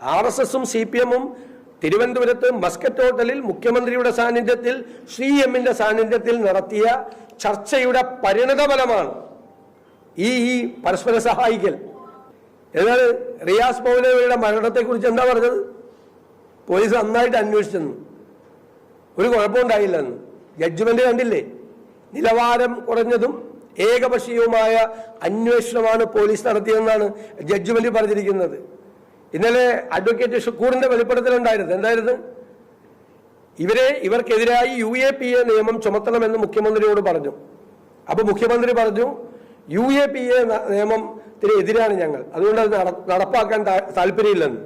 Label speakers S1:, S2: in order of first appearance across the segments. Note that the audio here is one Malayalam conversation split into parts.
S1: ആർ എസ് എസും സി പി എമ്മും തിരുവനന്തപുരത്ത് മസ്കറ്റ് ഹോട്ടലിൽ മുഖ്യമന്ത്രിയുടെ സാന്നിധ്യത്തിൽ ശ്രീ എമ്മിന്റെ സാന്നിധ്യത്തിൽ നടത്തിയ ചർച്ചയുടെ പരിണതഫലമാണ് ഈ ഈ പരസ്പര സഹായിക്കൽ. എന്നാൽ റിയാസ് മൗലവിയുടെ മരണത്തെക്കുറിച്ച് എന്താ പറഞ്ഞത്? പോലീസ് നന്നായിട്ട് അന്വേഷിച്ചെന്ന്. ഒരു കുഴപ്പമുണ്ടായില്ലെന്ന്. ജഡ്ജ്മെന്റ് കണ്ടില്ലേ? നിലവാരം കുറഞ്ഞതും ഏകപക്ഷീയവുമായ അന്വേഷണമാണ് പോലീസ് നടത്തിയതെന്നാണ് ജഡ്ജ്മെന്റ് പറഞ്ഞിരിക്കുന്നത്. ഇന്നലെ അഡ്വക്കേറ്റ് ഷുക്കൂറിന്റെ വെളിപ്പെടുത്തലുണ്ടായിരുന്നു. എന്തായിരുന്നു? ഇവരെ ഇവർക്കെതിരായി യു എ പി എ നിയമം ചുമത്തണമെന്ന് മുഖ്യമന്ത്രിയോട് പറഞ്ഞു. അപ്പൊ മുഖ്യമന്ത്രി പറഞ്ഞു യു എ പി എ നിയമത്തിന് എതിരാണ് ഞങ്ങൾ. അതുകൊണ്ട് അത് നടപ്പാക്കാൻ താല്പര്യമില്ലെന്ന്.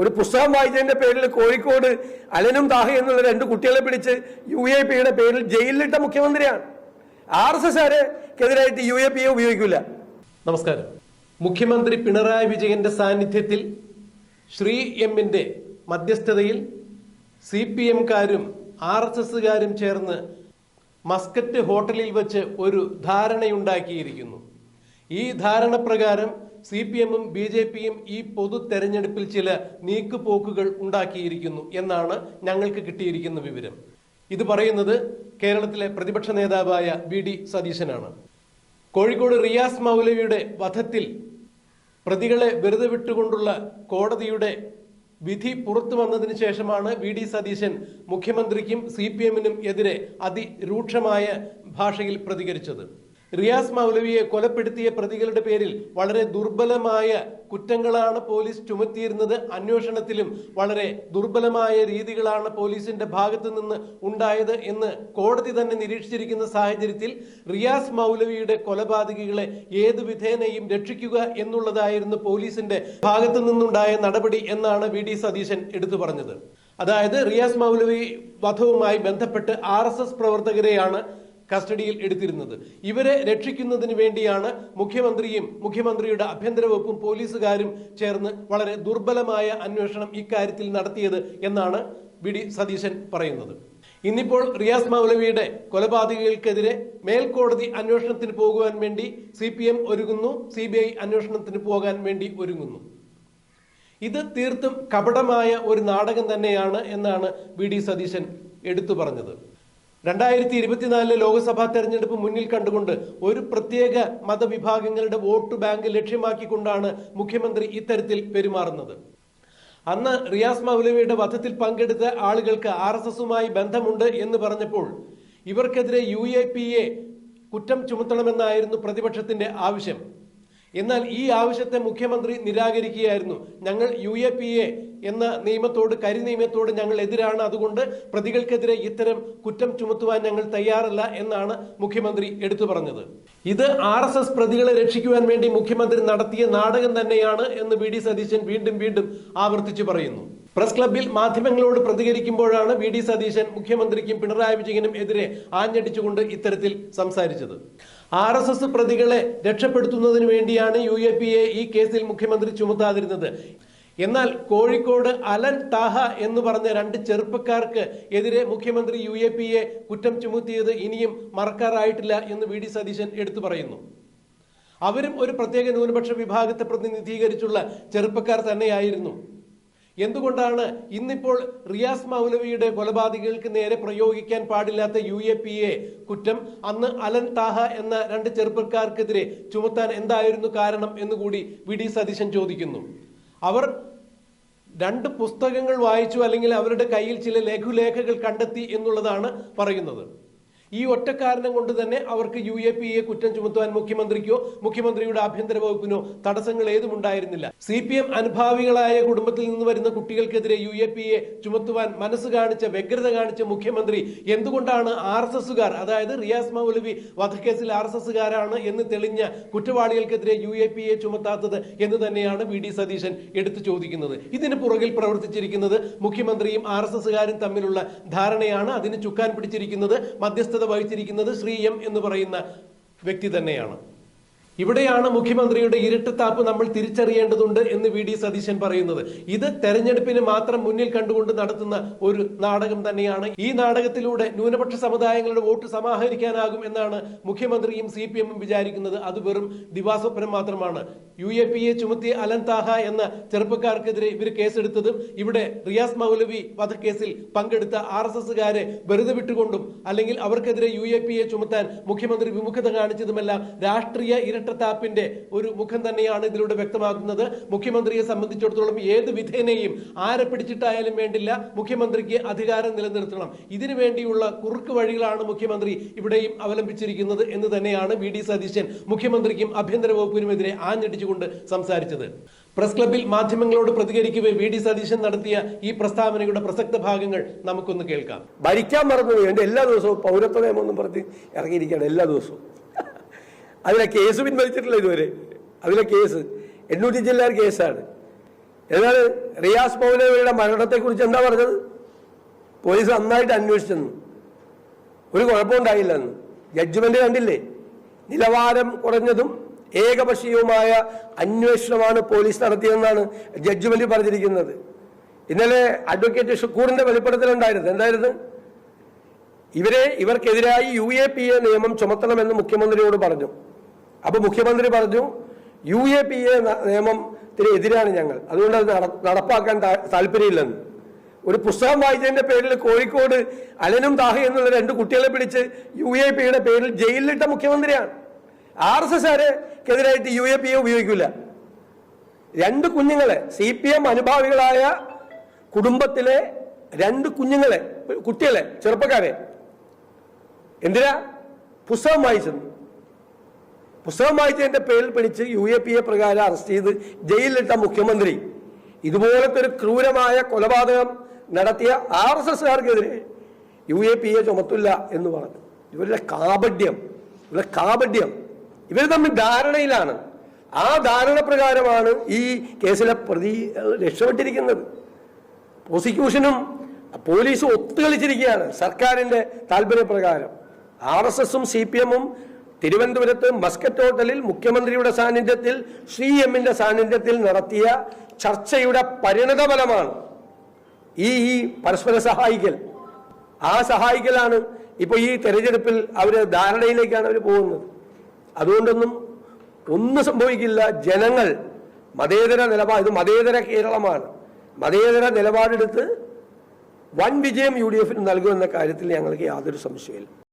S1: ഒരു പുസ്തകം വായിച്ചതിന്റെ പേരിൽ കോഴിക്കോട് അലനും താഹ എന്നുള്ള രണ്ട് കുട്ടികളെ പിടിച്ച് യു എ പിയുടെ പേരിൽ ജയിലിലിട്ട മുഖ്യമന്ത്രിയാണ്. ആർ എസ് എസ് എസ്കാരെതിരായിട്ട് യു എ പി എ ഉപയോഗിക്കില്ല
S2: നമസ്കാരം. മുഖ്യമന്ത്രി പിണറായി വിജയന്റെ സാന്നിധ്യത്തിൽ ശ്രീ എമ്മിന്റെ മധ്യസ്ഥതയിൽ സി പി എംകാരും ആർ എസ് എസുകാരും ചേർന്ന് മസ്കറ്റ് ഹോട്ടലിൽ വെച്ച് ഒരു ധാരണയുണ്ടാക്കിയിരിക്കുന്നു. ഈ ധാരണ പ്രകാരം സി പി എമ്മും ബി ജെ പിയും ഈ പൊതു തെരഞ്ഞെടുപ്പിൽ ചില നീക്കുപോക്കുകൾ ഉണ്ടാക്കിയിരിക്കുന്നു എന്നാണ് ഞങ്ങൾക്ക് കിട്ടിയിരിക്കുന്ന വിവരം. ഇത് പറയുന്നത് കേരളത്തിലെ പ്രതിപക്ഷ നേതാവായ വി ഡി സതീശനാണ്. കോഴിക്കോട് റിയാസ് മൗലവിയുടെ വധത്തിൽ പ്രതികളെ വെറുതെ വിട്ടുകൊണ്ടുള്ള കോടതിയുടെ വിധി പുറത്തു വന്നതിന് ശേഷമാണ് വി ഡി സതീശൻ മുഖ്യമന്ത്രിക്കും സി പി എമ്മിനും എതിരെ അതിരൂക്ഷമായ ഭാഷയിൽ പ്രതികരിച്ചത്. റിയാസ് മൗലവിയെ കൊലപ്പെടുത്തിയ പ്രതികളുടെ പേരിൽ വളരെ ദുർബലമായ കുറ്റങ്ങളാണ് പോലീസ് ചുമത്തിയിരുന്നത്. അന്വേഷണത്തിലും വളരെ ദുർബലമായ രീതികളാണ് പോലീസിന്റെ ഭാഗത്തു നിന്ന് ഉണ്ടായത് എന്ന് കോടതി തന്നെ നിരീക്ഷിച്ചിരിക്കുന്ന സാഹചര്യത്തിൽ റിയാസ് മൗലവിയുടെ കൊലപാതകികളെ ഏത് വിധേനയും രക്ഷിക്കുക എന്നുള്ളതായിരുന്നു പോലീസിന്റെ ഭാഗത്തു നിന്നുണ്ടായ നടപടി എന്നാണ് വി ഡി സതീശൻ എടുത്തു പറഞ്ഞത്. അതായത് റിയാസ് മൗലവി വധവുമായി ബന്ധപ്പെട്ട് ആർ പ്രവർത്തകരെയാണ് കസ്റ്റഡിയിൽ എടുത്തിരുന്നത്. ഇവരെ രക്ഷിക്കുന്നതിന് വേണ്ടിയാണ് മുഖ്യമന്ത്രിയും മുഖ്യമന്ത്രിയുടെ ആഭ്യന്തര വകുപ്പും പോലീസുകാരും ചേർന്ന് വളരെ ദുർബലമായ അന്വേഷണം ഇക്കാര്യത്തിൽ നടത്തിയത് എന്നാണ് വി. ഡി. സതീശൻ പറയുന്നത്. ഇന്നിപ്പോൾ റിയാസ് മൗലവിയുടെ കൊലപാതകികൾക്കെതിരെ മേൽക്കോടതി അന്വേഷണത്തിന് പോകുവാൻ വേണ്ടി സി പി എം ഒരുങ്ങുന്നു സി ബി ഐ അന്വേഷണത്തിന് പോകാൻ വേണ്ടി ഒരുങ്ങുന്നു. ഇത് തീർത്തും കപടമായ ഒരു നാടകം തന്നെയാണ് എന്നാണ് വി. ഡി. സതീശൻ എടുത്തു പറഞ്ഞത്. രണ്ടായിരത്തി ഇരുപത്തിനാലിലെ ലോക്സഭാ തെരഞ്ഞെടുപ്പ് മുന്നിൽ കണ്ടുകൊണ്ട് ഒരു പ്രത്യേക മതവിഭാഗങ്ങളുടെ വോട്ട് ബാങ്ക് ലക്ഷ്യമാക്കിക്കൊണ്ടാണ് മുഖ്യമന്ത്രി ഇത്തരത്തിൽ പെരുമാറുന്നത്. അന്ന് റിയാസ് മൗലവിയുടെ വധത്തിൽ പങ്കെടുത്ത ആളുകൾക്ക് ആർ എസ് എസുമായി ബന്ധമുണ്ട് എന്ന് പറഞ്ഞപ്പോൾ ഇവർക്കെതിരെ യു എ പി എ കുറ്റം ചുമത്തണമെന്നായിരുന്നു പ്രതിപക്ഷത്തിന്റെ ആവശ്യം. എന്നാൽ ഈ ആവശ്യത്തെ മുഖ്യമന്ത്രി നിരാകരിക്കുകയായിരുന്നു. ഞങ്ങൾ യു എ പി എ എന്ന നിയമത്തോട് കരി നിയമത്തോട് ഞങ്ങൾ എതിരാണ്. അതുകൊണ്ട് പ്രതികൾക്കെതിരെ ഇത്തരം കുറ്റം ചുമത്തുവാൻ ഞങ്ങൾ തയ്യാറല്ല എന്നാണ് മുഖ്യമന്ത്രി എടുത്തു പറഞ്ഞത്. ഇത് ആർ എസ് എസ് പ്രതികളെ രക്ഷിക്കുവാൻ വേണ്ടി മുഖ്യമന്ത്രി നടത്തിയ നാടകം തന്നെയാണ് എന്ന് വി ഡി സതീശൻ വീണ്ടും വീണ്ടും ആവർത്തിച്ചു പറയുന്നു. പ്രസ് ക്ലബിൽ മാധ്യമങ്ങളോട് പ്രതികരിക്കുമ്പോഴാണ് വി ഡി സതീശൻ മുഖ്യമന്ത്രിക്കും പിണറായി വിജയനും എതിരെ ആഞ്ഞടിച്ചുകൊണ്ട് ഇത്തരത്തിൽ സംസാരിച്ചത്. ആർ എസ് എസ് പ്രതികളെ രക്ഷപ്പെടുത്തുന്നതിന് വേണ്ടിയാണ് യു എ പി എ ഈ കേസിൽ മുഖ്യമന്ത്രി ചുമത്താതിരുന്നത്. എന്നാൽ കോഴിക്കോട് അലൻ താഹ എന്ന് പറഞ്ഞ രണ്ട് ചെറുപ്പക്കാർക്ക് എതിരെ മുഖ്യമന്ത്രി യു എ പി എ കുറ്റം ചുമത്തിയത് ഇനിയും മറക്കാറായിട്ടില്ല എന്ന് വി ഡി സതീശൻ എടുത്തു പറയുന്നു. അവരും ഒരു പ്രത്യേക ന്യൂനപക്ഷ വിഭാഗത്തെ പ്രതിനിധീകരിച്ചുള്ള ചെറുപ്പക്കാർ തന്നെയായിരുന്നു. എന്തുകൊണ്ടാണ് ഇന്നിപ്പോൾ റിയാസ് മൗലവിയുടെ കൊലപാതകികൾക്ക് നേരെ പ്രയോഗിക്കാൻ പാടില്ലാത്ത യു എ പി എ കുറ്റം? അന്ന് അലൻ താഹ എന്ന രണ്ട് ചെറുപ്പക്കാർക്കെതിരെ ചുമത്താൻ എന്തായിരുന്നു കാരണം എന്നുകൂടി വി ഡി സതീശൻ ചോദിക്കുന്നു. അവർ രണ്ട് പുസ്തകങ്ങൾ വായിച്ചു അല്ലെങ്കിൽ അവരുടെ കയ്യിൽ ചില ലഘുലേഖകൾ കണ്ടെത്തി എന്നുള്ളതാണ് പറയുന്നത്. ഈ ഒറ്റ കാരണം കൊണ്ട് തന്നെ അവർക്ക് യു എ പി എ കുറ്റം ചുമത്തുവാൻ മുഖ്യമന്ത്രിക്കോ മുഖ്യമന്ത്രിയുടെ ആഭ്യന്തര വകുപ്പിനോ തടസ്സങ്ങൾ ഏതും ഉണ്ടായിരുന്നില്ല. സി പി എം അനുഭാവികളായ കുടുംബത്തിൽ നിന്ന് വരുന്ന കുട്ടികൾക്കെതിരെ യു എ പി എ ചുമത്തുവാൻ മനസ്സ് കാണിച്ച വ്യഗ്രത കാണിച്ച മുഖ്യമന്ത്രി എന്തുകൊണ്ടാണ് ആർ എസ് എസുകാർ അതായത് റിയാസ് മൗലവി വധക്കേസിൽ ആർ എസ് എസുകാരാണ് എന്ന് തെളിഞ്ഞ കുറ്റവാളികൾക്കെതിരെ യു എ പി എ ചുമത്താത്തത് എന്ന് തന്നെയാണ് വി ഡി സതീശൻ എടുത്തു ചോദിക്കുന്നത്. ഇതിന് പുറകിൽ പ്രവർത്തിച്ചിരിക്കുന്നത് മുഖ്യമന്ത്രിയും ആർ എസ് എസുകാരും തമ്മിലുള്ള ധാരണയാണ് അതിന് ചുക്കാൻ പിടിച്ചിരിക്കുന്നത്. മധ്യസ്ഥത വഹിച്ചിരിക്കുന്നത് ശ്രീ എം എന്ന് പറയുന്ന വ്യക്തി തന്നെയാണ്. ഇവിടെയാണ് മുഖ്യമന്ത്രിയുടെ ഇരട്ടത്താപ്പ് നമ്മൾ തിരിച്ചറിയേണ്ടതുണ്ട് എന്ന് വി ഡി സതീശൻ പറയുന്നത്. ഇത് തെരഞ്ഞെടുപ്പിന് മാത്രം മുന്നിൽ കണ്ടുകൊണ്ട് നടത്തുന്ന ഒരു നാടകം തന്നെയാണ്. ഈ നാടകത്തിലൂടെ ന്യൂനപക്ഷ സമുദായങ്ങളുടെ വോട്ട് സമാഹരിക്കാനാകും എന്നാണ് മുഖ്യമന്ത്രിയും സി പി എമ്മും വിചാരിക്കുന്നത്. അത് വെറും ദിവാസ്വപ്നം മാത്രമാണ്. യു എ പി എ ചുമത്തിയ അലൻ താഹ എന്ന ചെറുപ്പക്കാർക്കെതിരെ ഇവർ കേസെടുത്തതും ഇവിടെ റിയാസ് മൗലവി വധക്കേസിൽ പങ്കെടുത്ത ആർ എസ് എസുകാരെ വെറുതെ വിട്ടുകൊണ്ടും അല്ലെങ്കിൽ അവർക്കെതിരെ യു എ പി എ ചുമത്താൻ മുഖ്യമന്ത്രി വിമുഖത കാണിച്ചതുമെല്ലാം രാഷ്ട്രീയ ഇരട്ടത്താപ്പിന്റെ ഒരു മുഖം തന്നെയാണ് ഇതിലൂടെ വ്യക്തമാക്കുന്നത് മുഖ്യമന്ത്രിയെ സംബന്ധിച്ചിടത്തോളം ഏത് വിധേനയും ആരെ പിടിച്ചിട്ടായാലും വേണ്ടില്ല. മുഖ്യമന്ത്രിക്ക് അധികാരം നിലനിർത്തണം. ഇതിനു വേണ്ടിയുള്ള കുറുക്ക് വഴികളാണ് മുഖ്യമന്ത്രി ഇവിടെയും അവലംബിച്ചിരിക്കുന്നത് എന്ന് തന്നെയാണ് വി ഡി സതീശൻ മുഖ്യമന്ത്രിക്കും ആഭ്യന്തര വകുപ്പിനുമെതിരെ ആഞ്ഞടിച്ചുകൊണ്ട് സംസാരിച്ചത്. പ്രസ് ക്ലബിൽ മാധ്യമങ്ങളോട് പ്രതികരിക്കവേ വി ഡി സതീശൻ നടത്തിയ ഈ പ്രസ്താവനയുടെ പ്രസക്ത ഭാഗങ്ങൾ നമുക്കൊന്ന് കേൾക്കാം.
S1: ഭരിക്കാൻ മറന്നു എന്റെ എല്ലാ ദിവസവും പൗരത്വ നിയമം പറഞ്ഞ് ഇറങ്ങിയിരിക്കുകയാണ് എല്ലാ ദിവസവും. അതിലെ കേസ് പിൻവലിച്ചിട്ടില്ല ഇതുവരെ. അതിലെ കേസ്. എണ്ണൂറ്റി ജില്ലാർ കേസാണ്. എന്നാൽ റിയാസ് മൗലവിയുടെ മരണത്തെക്കുറിച്ച് എന്താ പറഞ്ഞത്? പോലീസ് നന്നായിട്ട് അന്വേഷിച്ചെന്ന്. ഒരു കുഴപ്പമുണ്ടായില്ലെന്ന് ജഡ്ജ്മെന്റ് കണ്ടില്ലേ? നിലവാരം കുറഞ്ഞതും ഏകപക്ഷീയവുമായ അന്വേഷണമാണ് പോലീസ് നടത്തിയതെന്നാണ് ജഡ്ജ്മെന്റ് പറഞ്ഞിരിക്കുന്നത്. ഇന്നലെ അഡ്വക്കേറ്റ് ഷുക്കൂറിന്റെ വെളിപ്പെടുത്തലുണ്ടായിരുന്നു. എന്തായിരുന്നു? ഇവരെ ഇവർക്കെതിരായി യു എ പി എ നിയമം ചുമത്തണമെന്ന് മുഖ്യമന്ത്രിയോട് പറഞ്ഞു. അപ്പൊ മുഖ്യമന്ത്രി പറഞ്ഞു യു എ പി എ നിയമത്തിന് എതിരാണ് ഞങ്ങൾ. അതുകൊണ്ട് അത് നടപ്പാക്കാൻ താല്പര്യമില്ലെന്ന്. ഒരു പുസ്തകം വായിച്ചതിന്റെ പേരിൽ കോഴിക്കോട് അലനും താഹ എന്നുള്ള രണ്ട് കുട്ടികളെ പിടിച്ച് യു എ പിയുടെ പേരിൽ ജയിലിലിട്ട മുഖ്യമന്ത്രിയാണ്. ആർ എസ് എസ്കാരെതിരായിട്ട് യു എ പി എ ഉപയോഗിക്കില്ല. രണ്ട് കുഞ്ഞുങ്ങളെ സി പി എം അനുഭാവികളായ കുടുംബത്തിലെ രണ്ട് കുഞ്ഞുങ്ങളെ കുട്ടികളെ ചെറുപ്പക്കാരെ എന്തിനാ പുസ്തകം വായിച്ചത്? പുസ്തകം വായിച്ചതിന്റെ പേരിൽ പിടിച്ച് യു എ പി എ പ്രകാരം അറസ്റ്റ് ചെയ്ത് ജയിലിലിട്ട മുഖ്യമന്ത്രി. ഇതുപോലത്തെ ഒരു ക്രൂരമായ കൊലപാതകം നടത്തിയ ആർ എസ് എസ്സുകാർക്കെതിരെ യു എ പി എ ചുമത്തില്ല എന്ന് പറഞ്ഞു. ഇവരുടെ കാപഡ്യം ഇവരുടെ കാപഡ്യം ഇവർ തമ്മിൽ ധാരണയിലാണ്. ആ ധാരണ പ്രകാരമാണ് ഈ കേസിലെ പ്രതി രക്ഷപ്പെട്ടിരിക്കുന്നത്. പ്രോസിക്യൂഷനും പോലീസും ഒത്തുകളിച്ചിരിക്കുകയാണ് സർക്കാരിന്റെ താല്പര്യപ്രകാരം. ആർ എസ് എസും സി പി എമ്മും തിരുവനന്തപുരത്ത് മസ്കറ്റ് ഹോട്ടലിൽ മുഖ്യമന്ത്രിയുടെ സാന്നിധ്യത്തിൽ ശ്രീ എമ്മിന്റെ സാന്നിധ്യത്തിൽ നടത്തിയ ചർച്ചയുടെ പരിണത ഫലമാണ് ഈ ഈ പരസ്പര സഹായിക്കൽ. ആ സഹായിക്കലാണ് ഇപ്പൊ ഈ തെരഞ്ഞെടുപ്പിൽ അവർ ധാരണയിലേക്കാണ് അവർ പോകുന്നത്. അതുകൊണ്ടൊന്നും ഒന്നും സംഭവിക്കില്ല. ജനങ്ങൾ മതേതര നിലപാട് ഇത് മതേതര കേരളമാണ്. മതേതര നിലപാടെടുത്ത് വൻ വിജയം യു ഡി എഫിന് നൽകുമെന്ന കാര്യത്തിൽ ഞങ്ങൾക്ക് യാതൊരു സംശയമില്ല